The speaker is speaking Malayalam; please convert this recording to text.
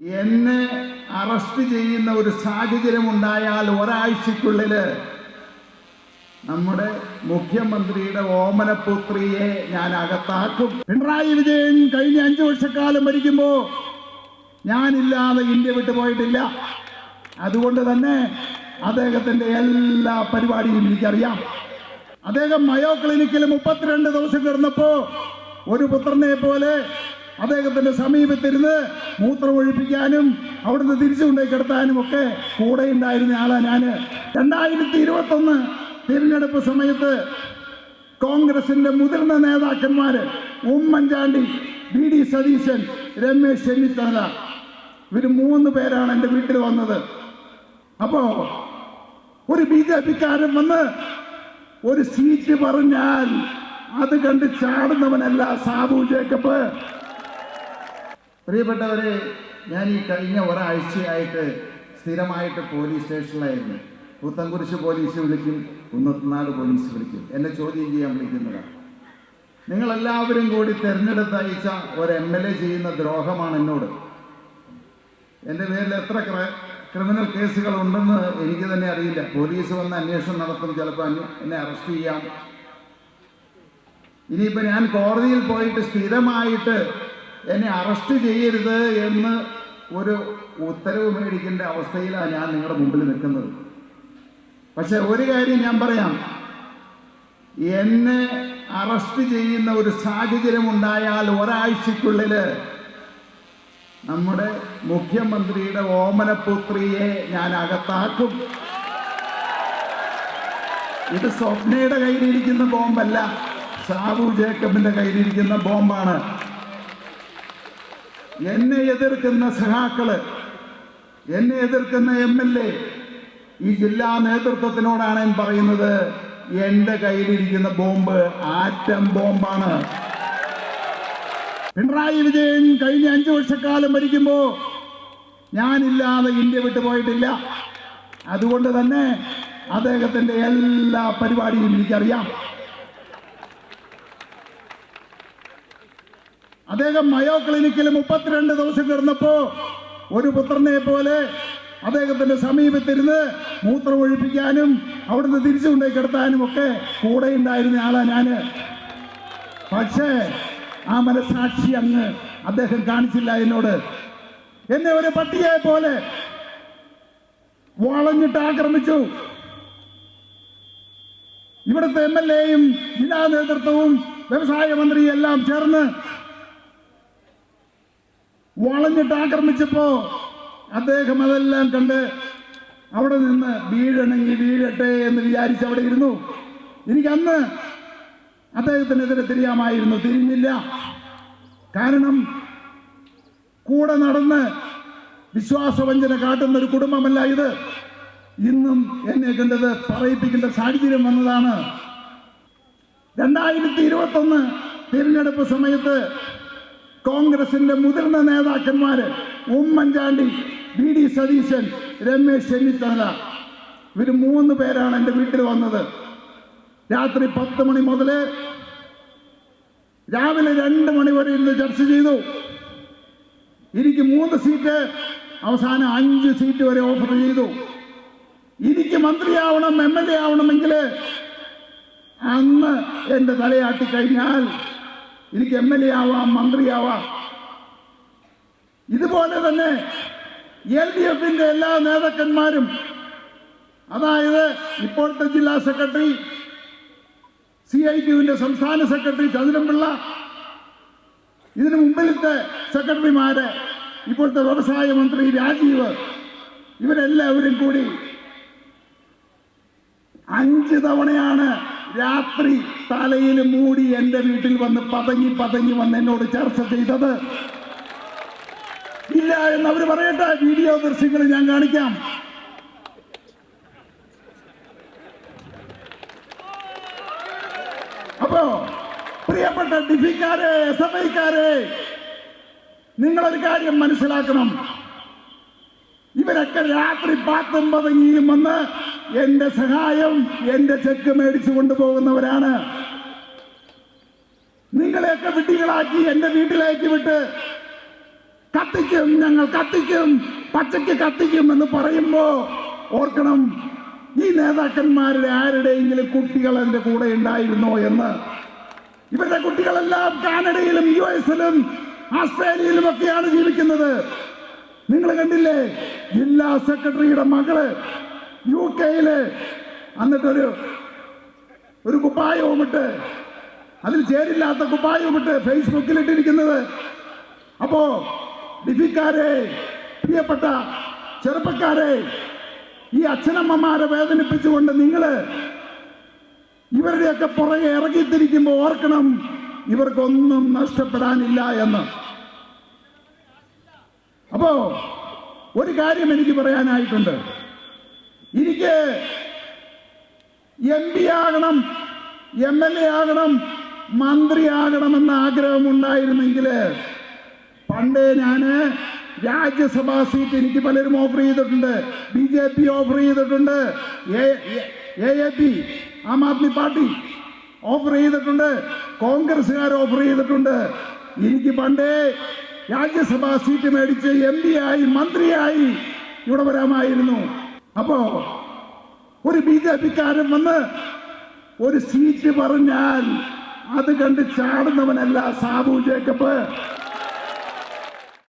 എന്നെ അറസ്റ്റ് ചെയ്യുന്ന ഒരു സാഹചര്യം ഉണ്ടായാൽ ഒരാഴ്ചക്കുള്ളിൽ നമ്മുടെ മുഖ്യമന്ത്രിയുടെ ഓമനപുത്രിയെ ഞാൻ അകത്താക്കും. പിണറായി വിജയൻ കഴിഞ്ഞ അഞ്ചു വർഷക്കാലം ഭരിക്കുമ്പോ ഞാനില്ലാതെ ഇന്ത്യ വിട്ടു പോയിട്ടില്ല. അതുകൊണ്ട് തന്നെ അദ്ദേഹത്തിന്റെ എല്ലാ പരിപാടിയും എനിക്കറിയാം. അദ്ദേഹം മയോ ക്ലിനിക്കിൽ മുപ്പത്തിരണ്ട് ദിവസം കിടന്നപ്പോ ഒരു പുത്രനെ പോലെ അദ്ദേഹത്തിന്റെ സമീപത്തിരുന്ന് മൂത്രമൊഴിപ്പിക്കാനും അവിടുന്ന് തിരിച്ചു കൊണ്ടേ കിടത്താനും ഒക്കെ കൂടെ ഉണ്ടായിരുന്ന ആളാണ് ഞാൻ. രണ്ടായിരത്തി ഇരുപത്തി ഒന്ന് തിരഞ്ഞെടുപ്പ് സമയത്ത് കോൺഗ്രസിന്റെ മുതിർന്ന നേതാക്കന്മാര് ഉമ്മൻചാണ്ടി വി ഡി സതീശൻ രമേശ് ചെന്നിത്തല. ഇവർ മൂന്ന് പേരാണ് എന്റെ വീട്ടിൽ വന്നത്. അപ്പോ ഒരു ബി ജെ പിക്കാരൻ വന്ന് ഒരു സീറ്റ് പറഞ്ഞാൽ അത് കണ്ട് ചാടുന്നവനല്ല സാബു ജേക്കബ്. പ്രിയപ്പെട്ടവരെ ഞാൻ ഈ കഴിഞ്ഞ ഒരാഴ്ചയായിട്ട് സ്ഥിരമായിട്ട് പോലീസ് സ്റ്റേഷനിലായിരുന്നു. പുത്തൻകുരിശ് പോലീസ് വിളിക്കും കുന്നത്തനാട് പോലീസ് വിളിക്കും. എന്നെ ചോദ്യം ചെയ്യാൻ വിളിക്കുന്നതാണ് നിങ്ങളെല്ലാവരും കൂടി തെരഞ്ഞെടുത്തയച്ച ഒരു എം എൽ എ ചെയ്യുന്ന ദ്രോഹമാണ് എന്നോട്. എന്റെ പേരിൽ എത്ര ക്ര- ക്രിമിനൽ കേസുകൾ ഉണ്ടെന്ന് എനിക്ക് തന്നെ അറിയില്ല. പോലീസ് വന്ന് അന്വേഷണം നടത്തും ചിലപ്പോൾ എന്നെ അറസ്റ്റ് ചെയ്യാം. ഇനിയിപ്പോൾ ഞാൻ കോടതിയിൽ പോയിട്ട് സ്ഥിരമായിട്ട് എന്നെ അറസ്റ്റ് ചെയ്യരുത് എന്ന് ഒരു ഉത്തരവ് മേടിക്കേണ്ട അവസ്ഥയിലാണ് ഞാൻ നിങ്ങളുടെ മുമ്പിൽ നിൽക്കുന്നത്. പക്ഷെ ഒരു കാര്യം ഞാൻ പറയാം. എന്നെ അറസ്റ്റ് ചെയ്യുന്ന ഒരു സാഹചര്യം ഉണ്ടായാൽ ഒരാഴ്ചക്കുള്ളിൽ നമ്മുടെ മുഖ്യമന്ത്രിയുടെ ഓമനപുത്രിയെ ഞാൻ അകത്താക്കും. ഇത് സ്വപ്നയുടെ കയ്യിലിരിക്കുന്ന ബോംബല്ല. സാബു ജേക്കബിന്റെ കയ്യിലിരിക്കുന്ന ബോംബാണ്. എന്നെ എതിർക്കുന്ന സഹാക്കൾ എന്നെ എതിർക്കുന്ന എം എൽ എ ഈ ജില്ലാ നേതൃത്വത്തിനോടാണ് ഞാൻ പറയുന്നത് എന്റെ കയ്യിലിരിക്കുന്ന ബോംബ് ആറ്റം ബോംബാണ്. പിണറായി വിജയൻ കഴിഞ്ഞ അഞ്ചു വർഷക്കാലം ഭരിക്കുമ്പോ ഞാനില്ലാതെ ഇന്ത്യ വിട്ടു പോയിട്ടില്ല. അതുകൊണ്ട് തന്നെ അദ്ദേഹത്തിന്റെ എല്ലാ പരിപാടിയും എനിക്കറിയാം. അദ്ദേഹം മയോ ക്ലിനിക്കിൽ മുപ്പത്തിരണ്ട് ദിവസം കിടന്നപ്പോ ഒരു പുത്രനെ പോലെ അദ്ദേഹത്തിന്റെ സമീപത്തിരുന്ന് മൂത്രമൊഴിപ്പിക്കാനും അവിടുന്ന് തിരിച്ചു കൊണ്ടേ കിടത്താനും ഒക്കെ കൂടെ ഉണ്ടായിരുന്ന ആളാ ഞാൻ. പക്ഷേ ആ മനസാക്ഷി അങ്ങ് അദ്ദേഹം കാണിച്ചില്ല എന്നോട്. എന്നെ ഒരു പട്ടിയെ പോലെ വളഞ്ഞിട്ട് ആക്രമിച്ചു. ഇവിടുത്തെ എം എൽ എയും ജില്ലാ നേതൃത്വവും വ്യവസായ മന്ത്രിയും എല്ലാം ചേർന്ന് വളഞ്ഞിട്ട് ആക്രമിച്ചപ്പോ അദ്ദേഹം അതെല്ലാം കണ്ട് അവിടെ നിന്ന് വീഴണമെങ്കിൽ വീഴട്ടെ എന്ന് വിചാരിച്ച് അവിടെ ഇരുന്നു. എനിക്ക് അന്ന് അദ്ദേഹത്തിനെതിരെ തിരിയാമായിരുന്നു തിരിഞ്ഞില്ല. കാരണം കൂടെ നടന്ന് വിശ്വാസവഞ്ചന കാട്ടുന്ന ഒരു കുടുംബമല്ല ഇത്. ഇന്നും എന്നെ കണ്ടത് പറയിപ്പിക്കേണ്ട സാഹചര്യം വന്നതാണ്. രണ്ടായിരത്തി ഇരുപത്തൊന്ന് തിരഞ്ഞെടുപ്പ് സമയത്ത് കോൺഗ്രസിന്റെ മുതിർന്ന നേതാക്കന്മാര് ഉമ്മൻചാണ്ടി വി ഡി സതീശൻ രമേശ് ചെന്നിത്തല. ഇവർ മൂന്ന് പേരാണ് എന്റെ വീട്ടിൽ വന്നത്. രാത്രി പത്ത് മണി മുതൽ രാവിലെ രണ്ട് മണി വരെ ഇന്ന് ചർച്ച ചെയ്തു. എനിക്ക് മൂന്ന് സീറ്റ് അവസാനം അഞ്ച് സീറ്റ് വരെ ഓഫർ ചെയ്തു. എനിക്ക് മന്ത്രിയാവണം എം എൽ എ ആവണമെങ്കിൽ അന്ന് എന്റെ തലയാട്ടി കഴിഞ്ഞാൽ എനിക്ക് എം എൽ എ ആവാം മന്ത്രിയാവാം. ഇതുപോലെ തന്നെ എൽ ഡി എഫിന്റെ എല്ലാ നേതാക്കന്മാരും അതായത് ഇപ്പോഴത്തെ ജില്ലാ സെക്രട്ടറി സി ഐ ടിയുവിന്റെ സംസ്ഥാന സെക്രട്ടറി ചന്ദ്രൻപിള്ള ഇതിനു മുമ്പിലത്തെ സെക്രട്ടറിമാര് ഇപ്പോഴത്തെ വ്യവസായ മന്ത്രി രാജീവ് ഇവരെല്ലാവരും കൂടി അഞ്ച് തവണയാണ് രാത്രി തലയിൽ മൂടി എന്റെ വീട്ടിൽ വന്ന് പതങ്ങി പതങ്ങി വന്ന് എന്നോട് ചർച്ച ചെയ്തത്. ഇല്ല എന്ന് അവർ പറയട്ടെ വീഡിയോ ദൃശ്യങ്ങൾ ഞാൻ കാണിക്കാം. അപ്പോ പ്രിയപ്പെട്ട ഡിഫിക്കാരെ എസ് എഫ് ഐക്കാരെ നിങ്ങളൊരു കാര്യം മനസ്സിലാക്കണം. ഇവരൊക്കെ രാത്രി പാത്തും പതങ്ങിയും വന്ന് എന്റെ സഹായം എന്റെ ചെക്ക് മേടിച്ചു കൊണ്ടുപോകുന്നവരാണ്. നിങ്ങളെയൊക്കെ വിട്ടികളാക്കി എന്റെ വീട്ടിലേക്ക് വിട്ട് കത്തിക്കും ഞങ്ങൾ കത്തിക്കും പച്ചയ്ക്ക് കത്തിക്കും എന്ന് പറയുമ്പോ ഓർക്കണം ഈ നേതാക്കന്മാരുടെ ആരുടെയെങ്കിലും കുട്ടികൾ എന്റെ കൂടെ ഉണ്ടായിരുന്നോ എന്ന്. ഇവരുടെ കുട്ടികളെല്ലാം കാനഡയിലും യു എസിലും ആസ്ട്രേലിയയിലും ഒക്കെയാണ് ജീവിക്കുന്നത്. നിങ്ങൾ കണ്ടില്ലേ ജില്ലാ സെക്രട്ടറിയുടെ മകൾ യു കെയിൽ എന്നിട്ടൊരു ഒരു കുപ്പായവും ഇട്ട് അതിൽ ചേരില്ലാത്ത കുപ്പായവും ഇട്ട് ഫേസ്ബുക്കിൽ ഇട്ടിരിക്കുന്നത് അപ്പോ ഡിഫിക്കാരെ പ്രിയപ്പെട്ട ചെറുപ്പക്കാരെ ഈ അച്ഛനമ്മമാരെ വേദനിപ്പിച്ചുകൊണ്ട് നിങ്ങൾ ഇവരുടെയൊക്കെ പുറകെ ഇറങ്ങിത്തിരിക്കുമ്പോൾ ഓർക്കണം ഇവർക്കൊന്നും നഷ്ടപ്പെടാനില്ല എന്ന്. അപ്പോ ഒരു കാര്യം എനിക്ക് പറയാനായിട്ടുണ്ട്. എനിക്ക് എം പി ആകണം എം എൽ എ ആകണം മന്ത്രിയാകണമെന്ന ആഗ്രഹമുണ്ടായിരുന്നെങ്കിൽ പണ്ടേ ഞാൻ രാജ്യസഭാ സീറ്റ് എനിക്ക് പലരും ഓഫർ ചെയ്തിട്ടുണ്ട്. ബി ജെ പി ഓഫർ ചെയ്തിട്ടുണ്ട്. A A P Aam Aadmi party offer ചെയ്തിട്ടുണ്ട്. കോൺഗ്രസ്സുകാർ ഓഫർ ചെയ്തിട്ടുണ്ട്. എനിക്ക് പണ്ടേ രാജ്യസഭാ സീറ്റ് മേടിച്ച് എം ആയി മന്ത്രിയായി ഇവിടെ വരാമായിരുന്നു. അപ്പോ ഒരു ബി ജെ പിക്കാരൻ വന്ന് ഒരു സീറ്റ് പറഞ്ഞാൽ അത് കണ്ട് ചാടുന്നവനല്ല സാബു ജേക്കബ്.